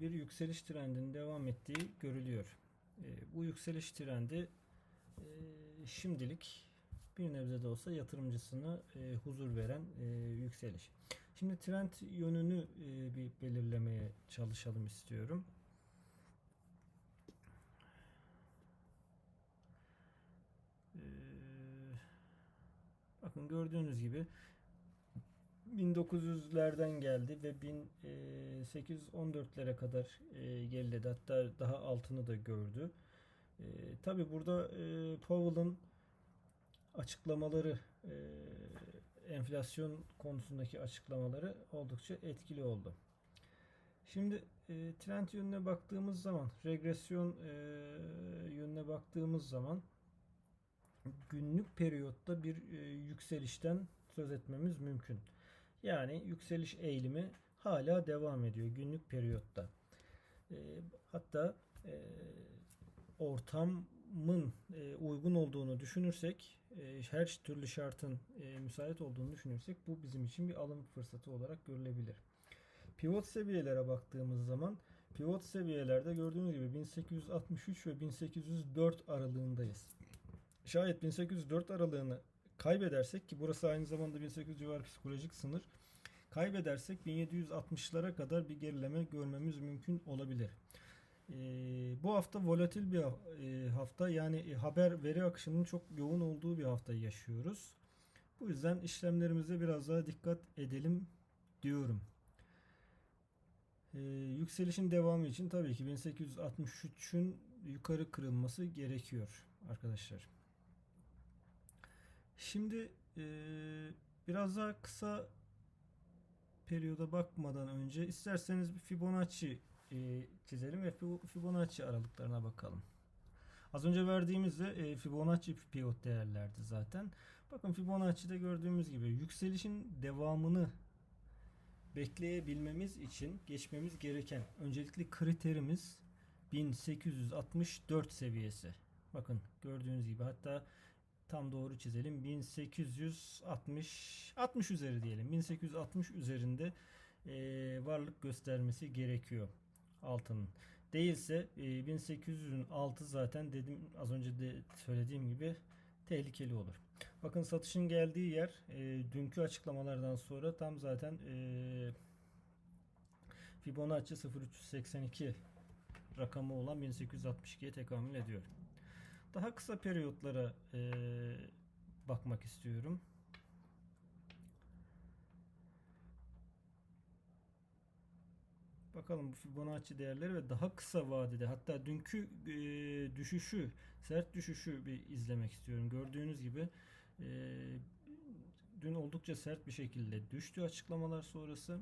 bir yükseliş trendinin devam ettiği görülüyor. E, bu yükseliş trendi e, şimdilik bir nebze de olsa yatırımcısına e, huzur veren e, yükseliş. Şimdi trend yönünü bir belirlemeye çalışalım istiyorum. E, bakın gördüğünüz gibi 1900'lerden geldi ve 1814'lere kadar e, geriledi. Hatta daha altını da gördü. E, Tabi burada e, Powell'ın açıklamaları e, enflasyon konusundaki açıklamaları oldukça etkili oldu. Şimdi e, trend yönüne baktığımız zaman, regresyon e, yönüne baktığımız zaman günlük periyotta bir e, yükselişten söz etmemiz mümkün. Yani yükseliş eğilimi hala devam ediyor günlük periyotta. E, hatta e, ortamın e, uygun olduğunu düşünürsek, e, her türlü şartın e, müsait olduğunu düşünürsek bu bizim için bir alım fırsatı olarak görülebilir. Pivot seviyelere baktığımız zaman pivot seviyelerde gördüğünüz gibi 1863 ve 1804 aralığındayız. Şayet 1804 aralığını kaybedersek ki burası aynı zamanda 1800 civarı psikolojik sınır kaybedersek 1760'lara kadar bir gerileme görmemiz mümkün olabilir. Ee, bu hafta volatil bir e, hafta yani e, haber veri akışının çok yoğun olduğu bir hafta yaşıyoruz. Bu yüzden işlemlerimize biraz daha dikkat edelim diyorum. Ee, yükselişin devamı için tabii ki 1863'ün yukarı kırılması gerekiyor arkadaşlar. Şimdi e, biraz daha kısa periyoda bakmadan önce isterseniz bir Fibonacci e, çizelim ve Fibonacci aralıklarına bakalım. Az önce verdiğimizde e, Fibonacci pivot değerlerdi zaten. Bakın Fibonacci'de gördüğümüz gibi yükselişin devamını bekleyebilmemiz için geçmemiz gereken öncelikli kriterimiz 1864 seviyesi. Bakın gördüğünüz gibi hatta tam doğru çizelim. 1860 60 üzeri diyelim. 1860 üzerinde e, varlık göstermesi gerekiyor altının. Değilse e, 1800'ün altı zaten dedim az önce de söylediğim gibi tehlikeli olur. Bakın satışın geldiği yer e, dünkü açıklamalardan sonra tam zaten e, Fibonacci 0382 rakamı olan 1862'ye tekamül ediyor. Daha kısa periyotlara e, bakmak istiyorum. Bakalım bu Fibonacci değerleri ve daha kısa vadede hatta dünkü e, düşüşü, sert düşüşü bir izlemek istiyorum. Gördüğünüz gibi e, dün oldukça sert bir şekilde düştü açıklamalar sonrası.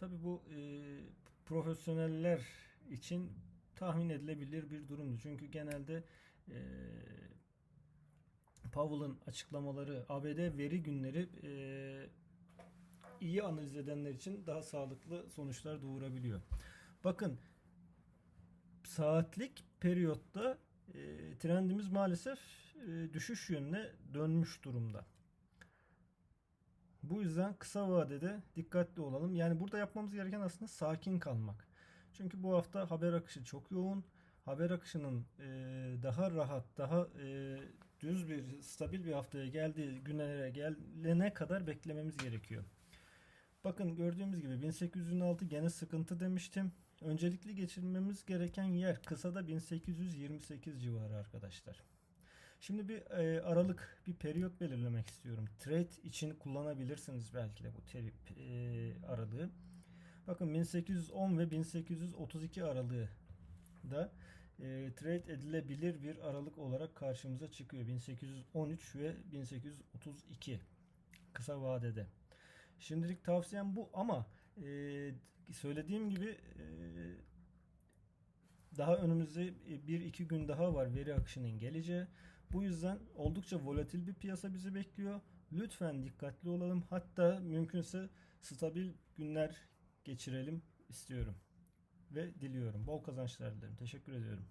Tabi bu e, profesyoneller için tahmin edilebilir bir durumdu. Çünkü genelde e, Powell'ın açıklamaları ABD veri günleri e, iyi analiz edenler için daha sağlıklı sonuçlar doğurabiliyor. Bakın saatlik periyotta e, trendimiz maalesef e, düşüş yönüne dönmüş durumda. Bu yüzden kısa vadede dikkatli olalım. Yani burada yapmamız gereken aslında sakin kalmak. Çünkü bu hafta haber akışı çok yoğun. Haber akışının e, daha rahat, daha e, düz bir, stabil bir haftaya geldiği günlere gelene kadar beklememiz gerekiyor. Bakın gördüğümüz gibi 1806 gene sıkıntı demiştim. Öncelikli geçirmemiz gereken yer kısada 1828 civarı arkadaşlar. Şimdi bir e, aralık, bir periyot belirlemek istiyorum. Trade için kullanabilirsiniz belki de bu teri, e, aralığı. Bakın 1810 ve 1832 aralığı da e, trade edilebilir bir aralık olarak karşımıza çıkıyor. 1813 ve 1832 kısa vadede. Şimdilik tavsiyem bu ama e, söylediğim gibi e, daha önümüzde bir iki gün daha var veri akışının geleceği. Bu yüzden oldukça volatil bir piyasa bizi bekliyor. Lütfen dikkatli olalım. Hatta mümkünse stabil günler geçirelim istiyorum ve diliyorum. Bol kazançlar dilerim. Teşekkür ediyorum.